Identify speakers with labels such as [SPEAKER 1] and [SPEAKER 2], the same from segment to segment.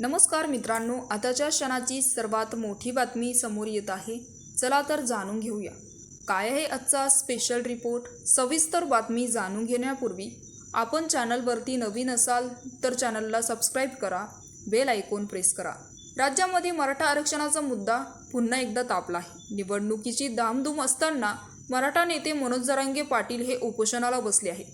[SPEAKER 1] नमस्कार मित्रांनो आताच्या क्षणाची सर्वात मोठी बातमी समोर येत आहे. चला तर जाणून घेऊया. काय आहे आजचा स्पेशल रिपोर्ट सविस्तर बातमी जाणून घेण्यापूर्वी आपण चॅनलवरती नवीन असाल तर चॅनलला सबस्क्राईब करा बेल आयकॉन प्रेस करा. राज्यामध्ये मराठा आरक्षणाचा मुद्दा पुन्हा एकदा तापला आहे. निवडणुकीची धामधूम असताना मराठा नेते मनोज जरांगे पाटील हे उपोषणाला बसले आहे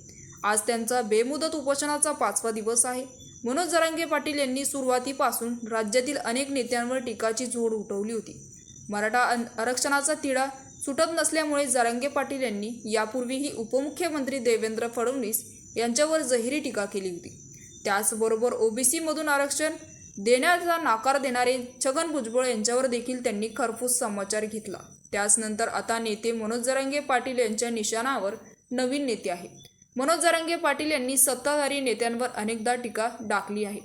[SPEAKER 1] आज त्यांचा बेमुदत उपोषणाचा पाचवा दिवस आहे. मनोज जरांगे पाटील यांनी सुरुवातीपासून राज्यातील अनेक नेत्यांवर टीकाची झोड उठवली होती. मराठा आरक्षणाचा तिढा सुटत नसल्यामुळे जरांगे पाटील यांनी यापूर्वीही उपमुख्यमंत्री देवेंद्र फडणवीस यांच्यावर जहिरी टीका केली होती. त्याचबरोबर ओबीसीमधून आरक्षण देण्याचा नाकार देणारे छगन भुजबळ यांच्यावर देखील त्यांनी खरपूस समाचार घेतला. त्याचनंतर आता नेते मनोज जरांगे पाटील यांच्या निशाणावर नवीन नेते आहेत. मनोज जरांगे पाटील यांनी सत्ताधारी नेत्यांवर अनेकदा टीका डाकली आहे.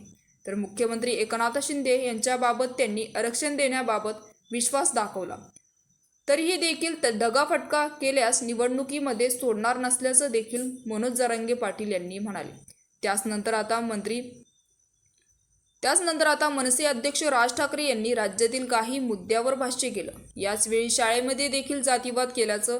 [SPEAKER 1] तर मुख्यमंत्री एकनाथ शिंदे यांच्याबाबत त्यांनी आरक्षण देण्याबाबत विश्वास दाखवला. तरीही देखील दगाफटका केल्यास निवडणुकीमध्ये सोडणार नसल्याचं देखील मनोज जरांगे पाटील यांनी म्हणाले. त्याचनंतर आता मंत्री त्याचनंतर आता मनसे अध्यक्ष राज ठाकरे यांनी राज्यातील काही मुद्द्यावर भाष्य केलं. याचवेळी शाळेमध्ये देखील जातीवाद केल्याचं